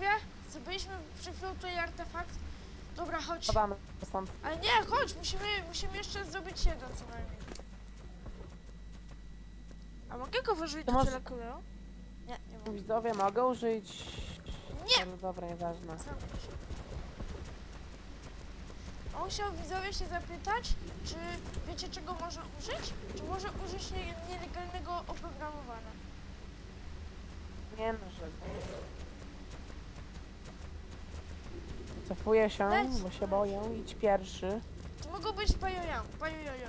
widzowie, zdobyliśmy tutaj artefakt. Dobra, chodź. Spadamy stąd. Ale nie, chodź, musimy, musimy jeszcze zdobyć jeden co najmniej. A mogę go wyżyć To do Nie, nie mogę. Widzowie, mogę użyć... Nie! Ale dobra, nieważne. Zamknij się. On chciał widzowie się zapytać, czy wiecie czego może użyć? Czy może użyć nie, nielegalnego oprogramowania? Nie no, że... Cofuję się, Leć. bo się boję. Idź pierwszy. To mogą być pajoją, pajojojo.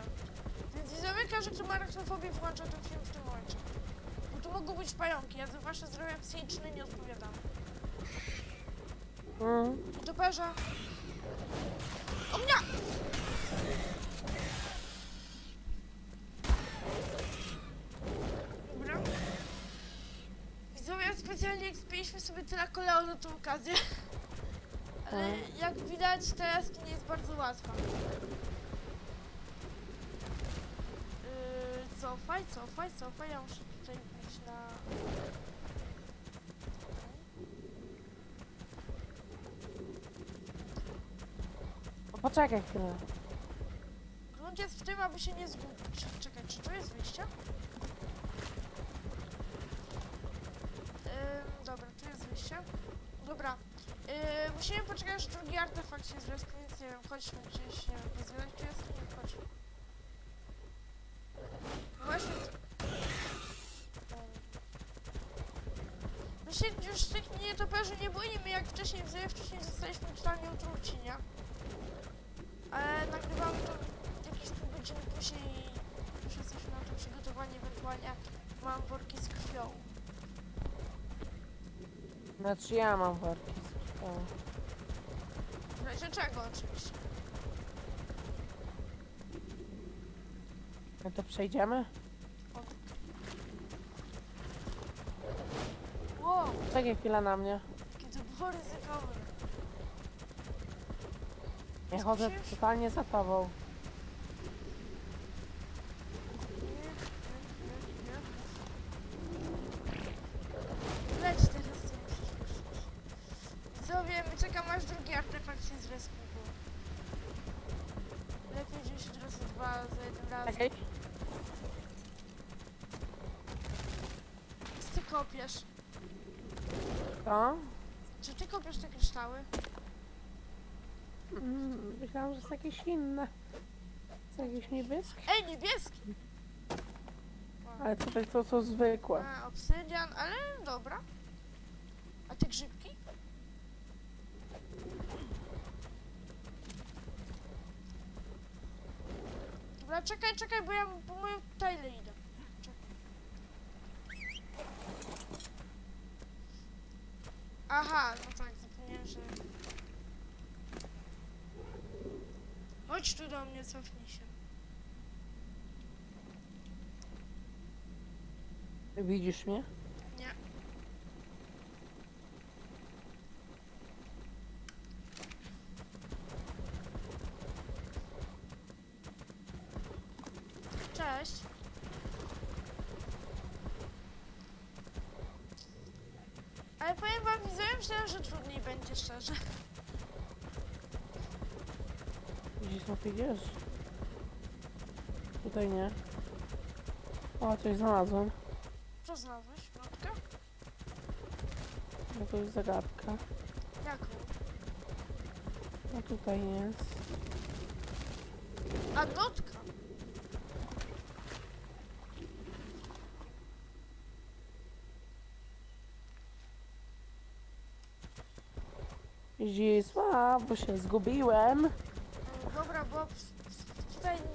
Więc widzowie każdy, kto ma arachnofobię włącza ten film w tym momencie. Bo tu mogą być pająki, ja za wasze zdrowie psychiczne nie odpowiadam. Mm. To perza. O mnie! Dobra. Widzowie, specjalnie ekspiliśmy sobie tyle koleo na tą okazję. Ale Mhm. jak widać, ta jaskinia jest bardzo łatwa. Yy, cofaj, cofaj, cofaj. Ja muszę tutaj być na... O, Poczekaj chwilę. Grunt jest w tym, aby się nie zgubić. Czekaj, czy tu jest wyjście? Ym, dobra, tu jest wyjście. Dobra. Yy, musimy poczekać, aż drugi artefakt się więc nie wiem, chodźmy gdzieś, nie wiem, pozwiedzać tu jest? Chodź. Właśnie... My się już tych nietoperzy nie boimy, jak wcześniej, wzajemnie wcześniej zostaliśmy totalnie utruci, nie? Ale nagrywamy to jakieś pół godziny później i już jesteśmy na to przygotowani, ewentualnie mam worki z krwią. Znaczy ja mam worki krwią. W razie czego oczywiście. No to przejdziemy? Wow, Czekaj chwilę na mnie. jakie to było ryzykowne. Ja chodzę Słyszysz? totalnie za tobą. Nie, nie, nie, nie. Leć teraz sobie. Widzowie, my czekamy aż drugi zrespił. bo Lepiej wziąć od razu dwa za jeden raz. Co ty kopiesz? To? Czy ty kopiesz te kryształy? Mm, myślałam, że jest jakieś inne. Jest jakieś niebieskie. Ej, niebieski! Ale tutaj to są zwykłe. A, obsydian, ale dobra. A te grzybki? Dobra, czekaj, czekaj, bo ja po moją tajle idę. Czekaj. Aha, no tak, zapomniałem, że... Chodź tu do mnie, cofnij się. Widzisz mnie? Nie. Cześć. Ale powiem wam, widzę, myślałem, że trudniej będzie szczerze. Gdzieś znów idziesz? Tutaj nie. O, coś znalazłem. Co znalazłeś? Notkę? No to jest zagadka. Jaką? No tutaj jest. A notka! Zdzisław, się zgubiłem. Dobra, bo tutaj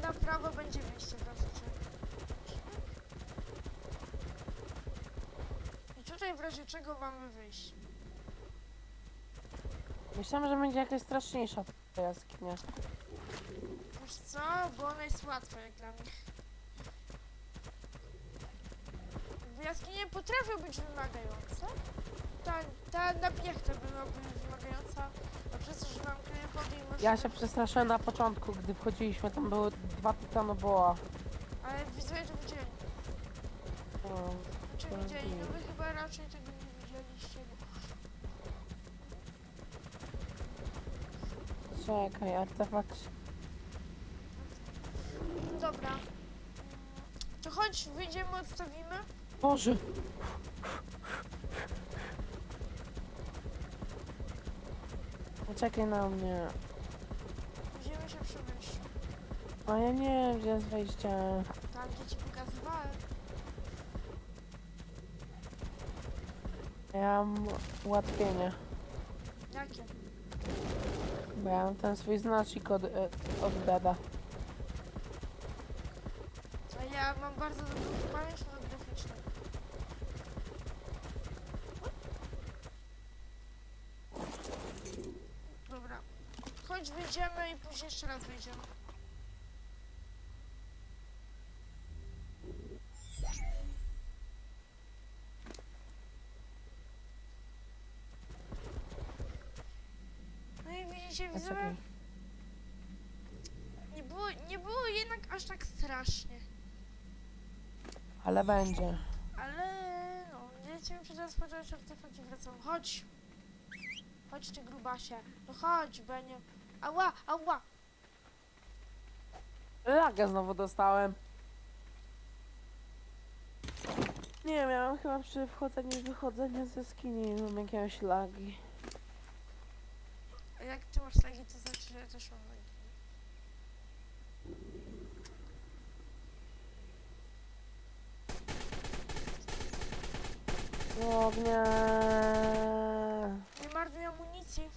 na prawo będzie wyjście w razie czego. I tutaj w razie czego mamy wyjść. Myślałem, że będzie jakaś straszniejsza ta jaskinia. Wiesz co? Bo ona jest łatwa jak dla mnie. Bo Jaskinie potrafią być wymagające. Ta, ta na piechę byłaby wymagająca, a przez to, że ja się przestraszyłem na początku, gdy wchodziliśmy, tam były dwa titanoboa. Ale widzę, że widzieli. No, znaczy, Czy widzieli? No wy chyba raczej tego nie widzieliście. Czekaj, artefakt Dobra. To chodź, wyjdziemy, odstawimy. Boże! Czekaj na mnie. Musimy się przemyśleć. A ja nie wiem, gdzie jest wejście. Tam, gdzie ci pokazywałem. Ja mam ułatwienie. Jakie? Bo ja mam ten swój znacznik od, e, od dada. A ja mam bardzo dobrą pamięć fotograficzną. Dobra. Chodź, wyjdziemy i później jeszcze raz wyjdziemy. No i widzicie, A widzowie, nie było, nie było jednak aż tak strasznie. Ale będzie. Ale no, lecimy przez spodziewać artefakt i wracam. Chodź! Chodź ty grubasie. No chodź, Benio. Ała, ała! Lagę znowu dostałem. Nie, miałam chyba przy wchodzeniu i wychodzeniu ze skini mam jakieś lagi. A jak ty masz lagi, to znaczy, że ja też mam lagi. Ognia. Nie marnuj amunicji.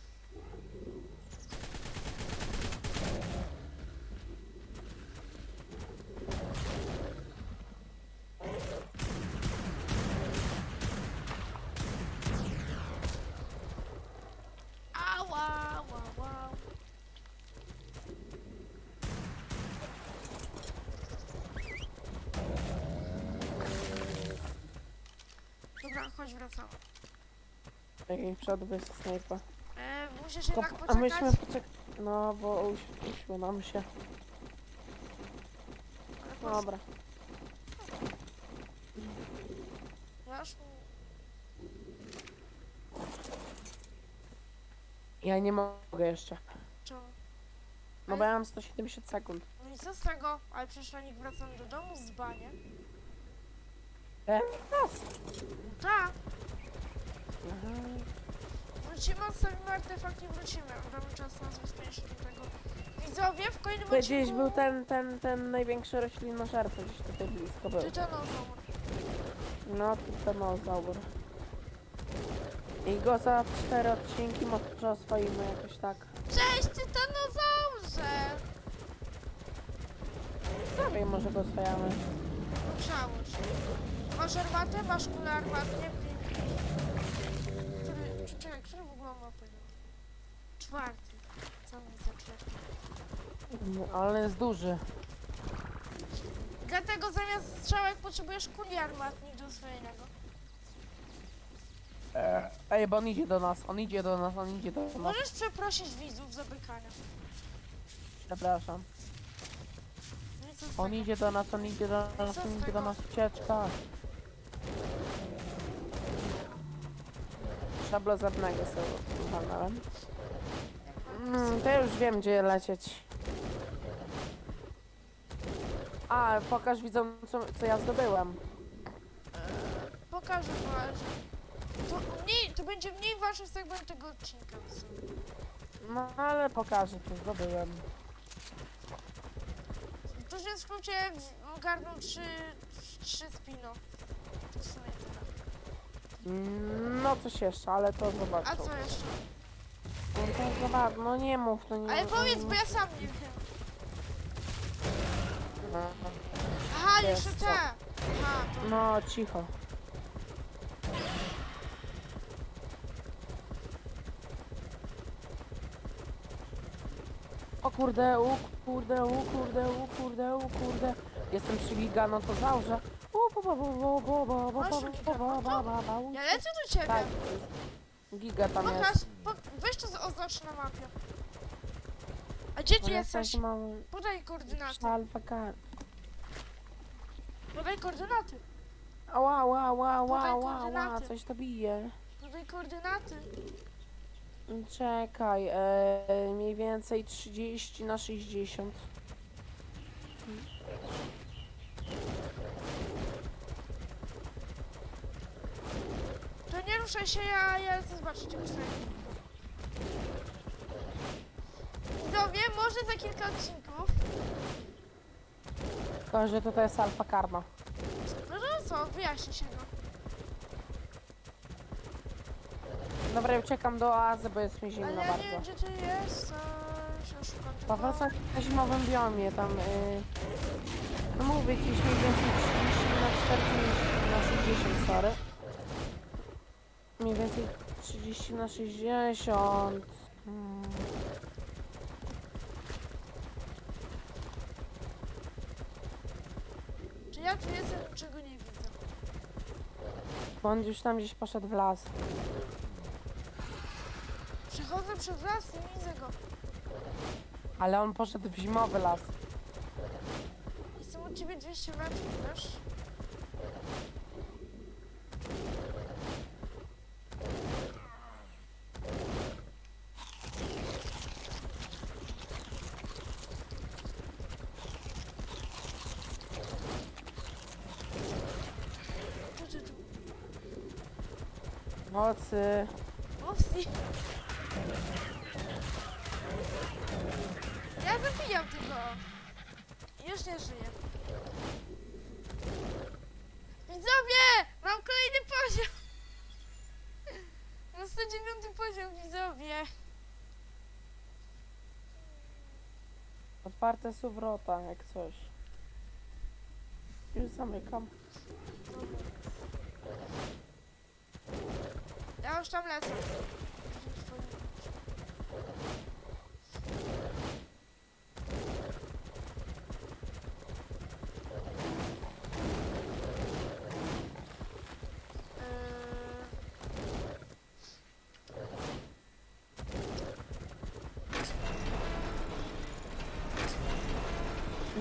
Ała, ała, ała. Dobra, chodź, wracamy. Jakiej w przodu jest snajpa. E, musisz Kop- jednak A poczekać. myśmy poczek... No, bo uś... uśmiał nam się. Ale po- Dobra. Ja już... Ja nie mogę jeszcze. Czemu? No bo ja mam 170 sekund. No i co z tego? Ale przecież oni wracam do domu z banie. Teraz. Tak, Aha. wrócimy, odstawimy artefakt i wrócimy. Mamy czas na do tego. Widzowie, w kolejnym Tutaj gdzieś był ten, ten, ten największy roślinożerca, gdzieś tutaj blisko był. Tytanozaur. No, titanozaur. I go za cztery odcinki może oswoimy jakoś tak. Cześć, tytanozaurze! Prawie może go oswajamy. Ugrzało się. Masz armatę? Masz kulę armatnie? Który... czy- Czekaj, który w ogóle ma poziom? Czwarty. Co mi zaczęło? No, ale jest duży. Dlatego zamiast strzałek potrzebujesz kuli armatnej do oswojenia go. Ej, bo on idzie do nas, on idzie do nas, on idzie do nas. Możesz przeprosić widzów za bykania. Przepraszam. No i co z On tego? idzie do nas, on idzie do nas, on idzie do nas. Ucieczka. Szablozarnego sobie walnąłem. Mm, to już wiem, gdzie lecieć. A, pokaż widzom, co, co ja zdobyłem. Pokażę właśnie. To mniej, to będzie mniej ważny segment tego odcinka. w sumie. No, ale pokażę, co zdobyłem. W dużym skrócie w- ogarnął trzy, trzy spino. To. Mm, No, coś jeszcze, ale to A zobaczą. co jeszcze? No, to zobacz, no nie mów, to nie Ale powiedz, bo ja sam nie wiem. Aha, Wiesz jeszcze te. Aha, to... No, cicho. O kurde, u kurde, u kurde, u kurde, u kurde. Jestem przy giganotozaurze. Ja lecę do ciebie. Tak. Giga tam Pokaż, jest. po, weź to oznacz na mapie. A gdzie ty jesteś? Mam Podaj koordynaty. szalwaka. Podaj koordynaty. Ała, ała, ała, ała, Podaj ała, ała, koordynaty. coś to bije. Podaj koordynaty. Czekaj, e, mniej więcej 30 na 60. To nie ruszaj się, ja, ja chcę zobaczyć jak. Widzowie, może za kilka odcinków. Tylko, że to, to jest alfa karma. No to co, wyjaśni się go. Dobra, ja uciekam do oazy, bo jest mi zimno Ale ja nie wiem bardzo. gdzie to jest, to się szukam tylko. Powracam na zimowym biomie, tam... Y, no mówię, gdzieś mniej więcej 30 na 40 na 60, sorry. Mniej więcej 30 na 60. Hmm. Czy ja tu jestem, czego nie widzę? Bo on już tam gdzieś poszedł w las. Przechodzę przez las i widzę go. Ale on poszedł w zimowy las. Jestem od ciebie 200 metrów, wiesz? Tu, tu, tu. Mocy. Upsi. Ja zabijam tylko. Już nie żyję. Widzowie! Mam kolejny poziom! Na 109 poziom, widzowie. Otwarte są wrota, jak coś. Już zamykam. Ja już tam lecę.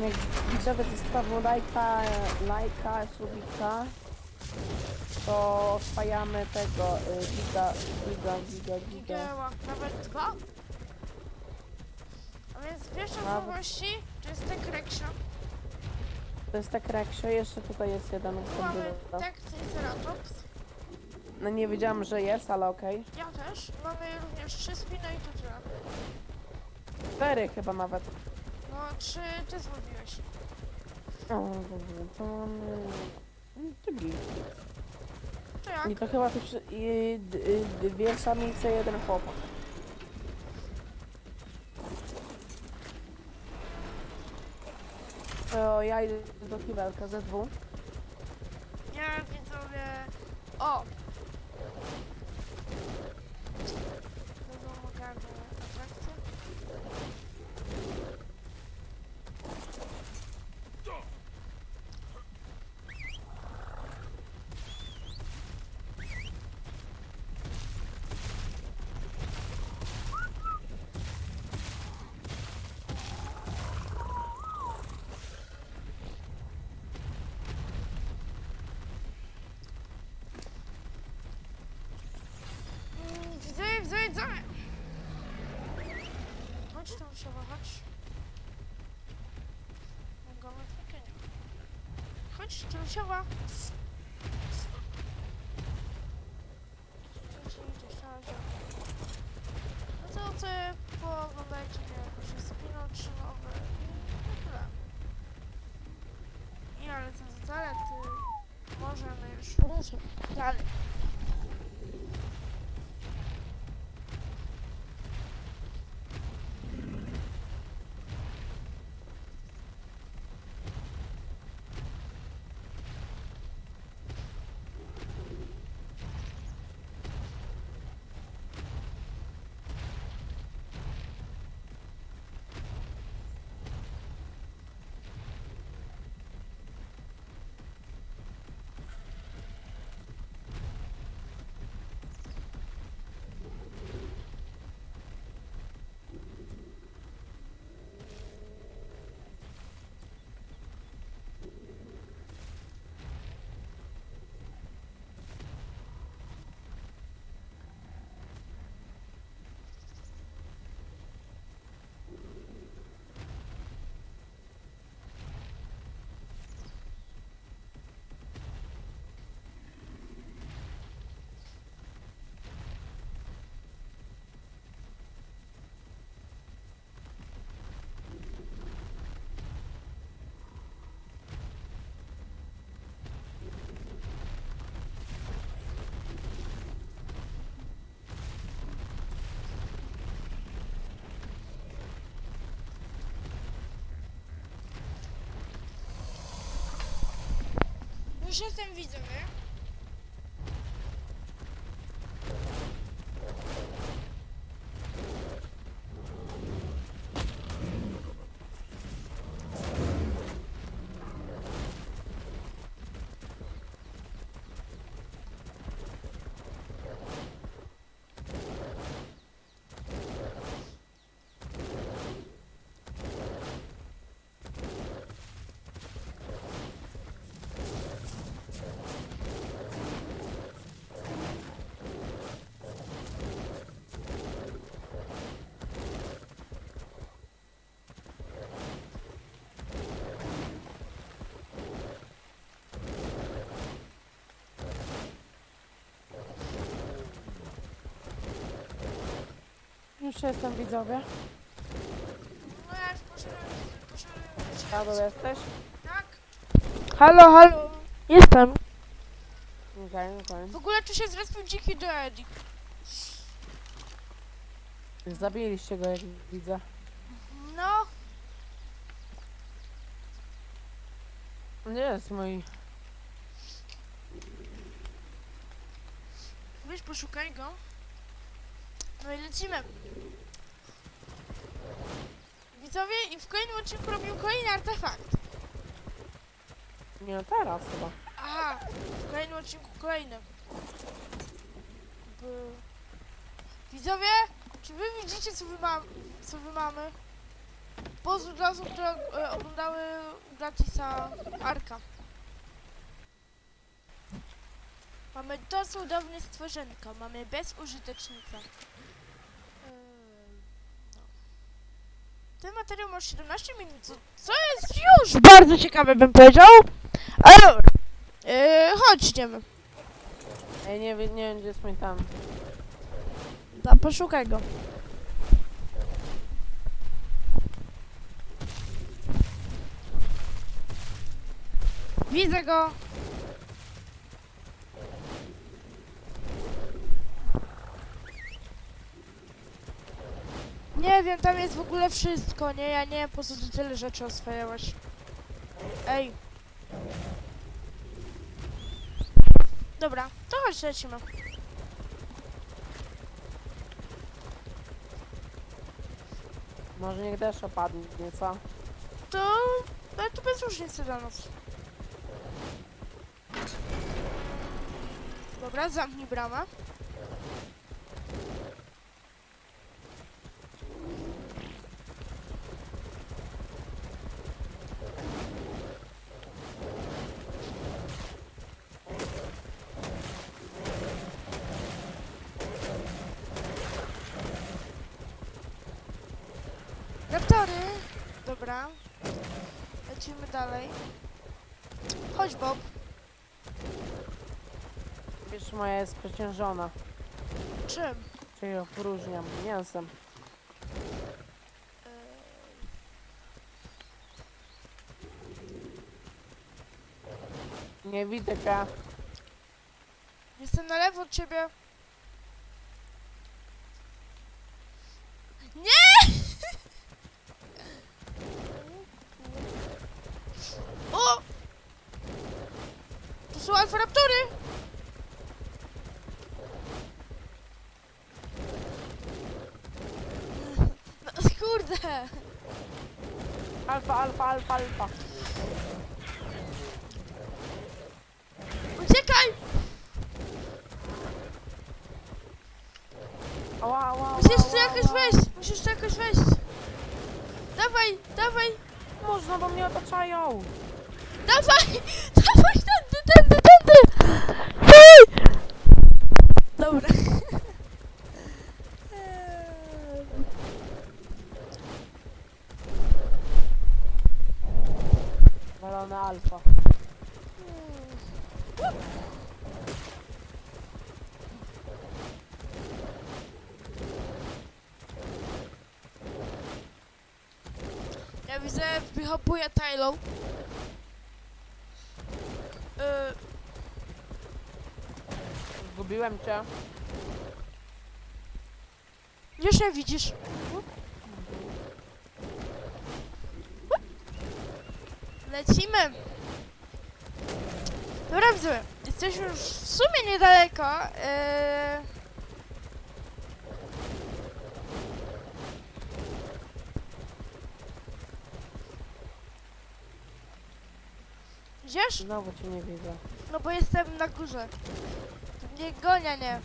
Jak widzowie lajka, lajka, subika, to oswajamy tego y, giga, giga, giga, giga. Nawet dwa? A więc pierwsza Nawet. wiadomości to jest tek Reksio. To jest tak reksio, jeszcze tutaj jest jeden Tu mamy kandydat. Triceratops. No nie wiedziałam, że jest, ale okej. Ja też. Mamy również trzy spiny i tyle. Cztery chyba nawet. No, trzy ty zrobiłeś. O, dobra, to mamy... mm, to jak? I to chyba te przy- i, d, y, dwie samice, jeden chłopak. To ja idę do Kiwelka ZW. Ja widzowie... O! Będą ogarnę atrakcję. Mm, Widzowie, widzowie, widzowie! Chodź tam się chodź. Czelusia. No to sobie pooglądajcie, nie wiem, jakieś spino czy nowe i tyle. I ale co za zalety, możemy już ruszyć dalej. Już jestem widzem, Już jestem widzowie. No ja już poszedłem, poszedłem jesteś? Tak? Halo, halo. Jestem. Okej, okej. W ogóle tu się zrespił dziki do Eddie. Zabiliście go jak widzę. No, Nie jest mój. weź poszukaj go. No i lecimy. Widzowie, i w kolejnym odcinku robił kolejny artefakt. Nie no teraz chyba. Aha, w kolejnym odcinku kolejny. By... Widzowie, czy wy widzicie co wy, mam, co wy mamy? Pozdrów dla osób, które e, oglądały Gratisa Arka. Mamy to cudowne stworzenko, mamy bezużytecznicę. Eee, no. Ten materiał ma 17 minut, co, jest już bardzo ciekawe bym powiedział. Ale dobra. Yy, chodź, idziemy. Ej, nie, wie- nie wiem gdzie jest mój tam. Tam poszukaj go. Widzę go. Nie wiem, tam jest w ogóle wszystko, nie? Ja nie wiem, po co ty tyle rzeczy oswajałaś. Ej. Dobra, to chodź, lecimy. Może niech deszcz opadnie, co? To... Ale to bez różnicy dla nas. Dobra, zamknij bramę. Raptory! Dobra. Lecimy dalej. Chodź, Bob. Wiesz, moja jest przeciążona. Czym? Czyli opróżniam mięsem. Eee, Nie widzę cię. Jestem na lewo od ciebie. Nie! O! To są alfaraptory! No kurde! Alfa, alfa, alfa, alfa. Uciekaj! Ała, ała, ała, Musisz tu ała, jakoś ała. wejść! Musisz tu jakoś wejść! Dawaj, dawaj, Można, bo mnie otaczają. dawaj! Dawaj, tędy, tędy, tędy! Hej! Dobra. Eee, Walone alfa. Ja wychopuje Taylor. Yy, Zgubiłem cię. już nie widzisz. Lecimy. Dobra, widzowie, jesteśmy już w sumie niedaleko. Yy... Idziesz? Znowu cię nie widzę. No bo jestem na górze. Nie gonia, nie.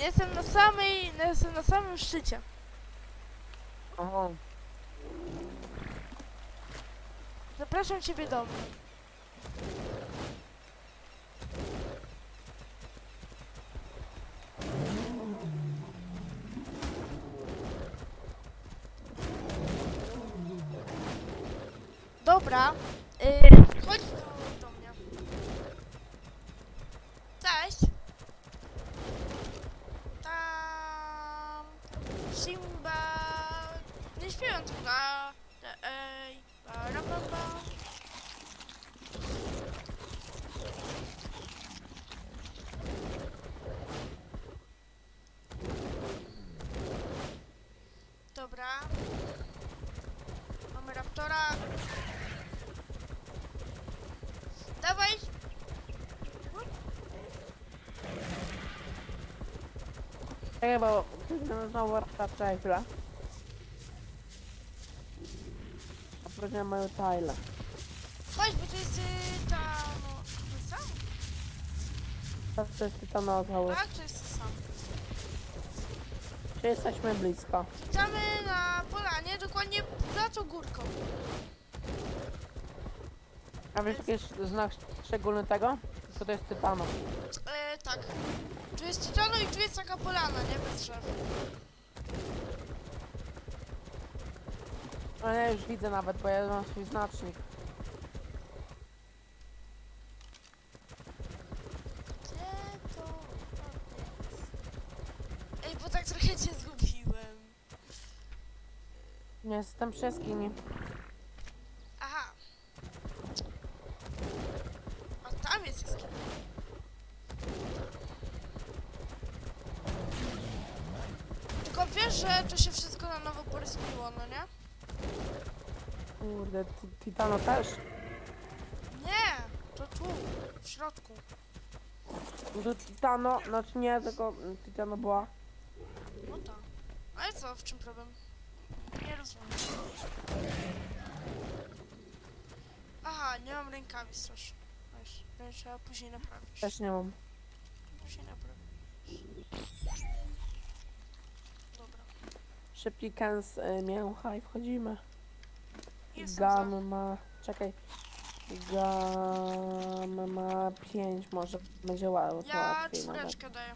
Jestem na samej, jestem na samym szczycie. Aha. Zapraszam ciebie do mnie. Dobra, yy, chodź do, do mnie. Cześć. Tam Simba nie śpiewam na ej, ba, ba, ba. Dobra. Mamy raptora. Dawaj. Czekaj, bo znowu czekaj chwilę. A powiedziałem moją tajlę. Chodź, bo to jest y, ta... no... To sam? To jest tytanozaur. Tak, to jest to. Czy jesteśmy blisko? Witamy na polanie, dokładnie za tą górką. A wiesz jaki jest znak szczególny tego? To to jest tytano. E, tak. Tu jest tytano i tu jest taka polana, nie? Bez drzew. Ale ja już widzę nawet, bo ja mam swój znacznik. Gdzie to jest? Ej, bo tak trochę cię zgubiłem. Nie jestem przy jaskini. Aha. A tam jest jaskinia. Że to się wszystko na nowo poryskiło, no nie? Kurde, ti- Titano też? Nie, to tu, w środku. No To Titano, znaczy nie, tylko mm, Titano była. No tak. Ale co, w czym problem? Nie rozumiem. Aha, nie mam rękawic też. Wiesz, to trzeba później naprawić. Też nie mam. Później naprawić. Kens y, mięcha i wchodzimy. Jestem za. Gam ma... Czekaj. Gam ma 5 może będzie ła- łatwiej Ja nawet. czwóreczkę daję.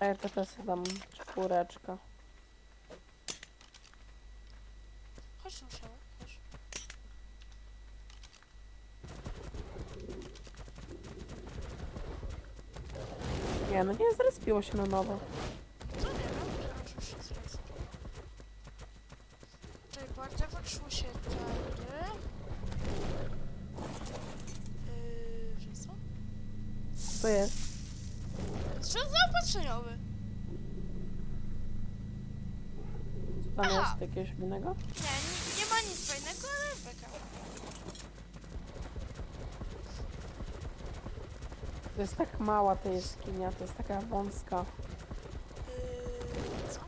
A ja to też dam czwóreczka. Chodź tu, siadaj. Chodź. Nie no nie zrespiło się na nowo. Co nie wiem? Myślałam, że już się zrespił. Czekaj, bo artefakt szło się tędy. Yy, że co? To jest. Co zaopatrzeniowy? Tam Aha. jest jakiegoś innego? Nie, nie, nie ma nic fajnego, ale beka. To jest tak mała ta jaskinia, to jest taka wąska. Yy, co?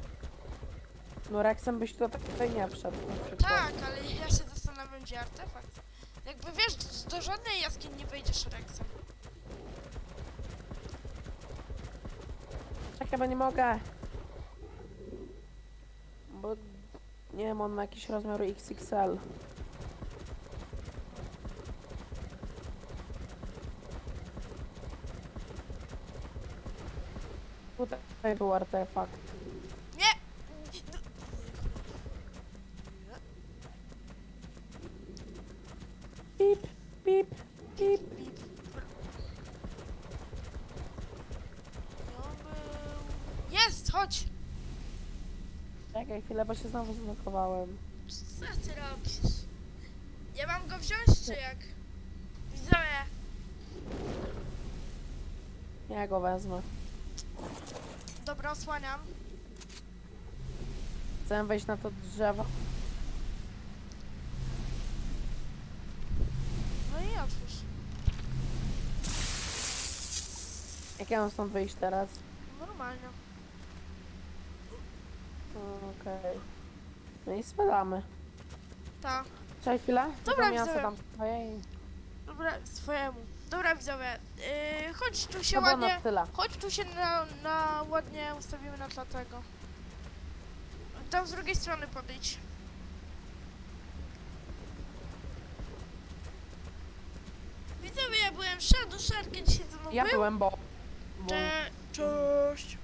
No Rexem byś to tutaj nie wszedł na przykład. Tak, ale ja się zastanawiam, gdzie artefakt. Jakby wiesz, do, do żadnej jaskini nie wejdziesz Rexem. Bo nie mogę. Bo nie wiem, on ma jakiś rozmiar XXL. Tutaj był artefakt. Nie! Pip, pip, pip. Bip. No był... Jest, chodź! Czekaj chwilę, bo się znowu zblokowałem. Co ty robisz? Ja mam go wziąć, czy jak? Widzowie, Ja go wezmę. dobra, osłaniam. Chcę wejść na to drzewo. No i otwórz. Jak ja mam stąd wyjść teraz? Normalnie. Okej. No i spadamy. Tak. Czekaj chwilę. Dobra, Tylko miasto widzowie. tam twoje i... Dobra, swojemu. Dobra widzowie, yy, chodź tu się To było ładnie, na tyle. chodź tu się na, na ładnie ustawimy na tle tego. Tam z drugiej strony podejdź. Widzowie, ja byłem Shadow Shark, dzisiaj ze mną Ja był. byłem, bo... bo... Cze- Cześć.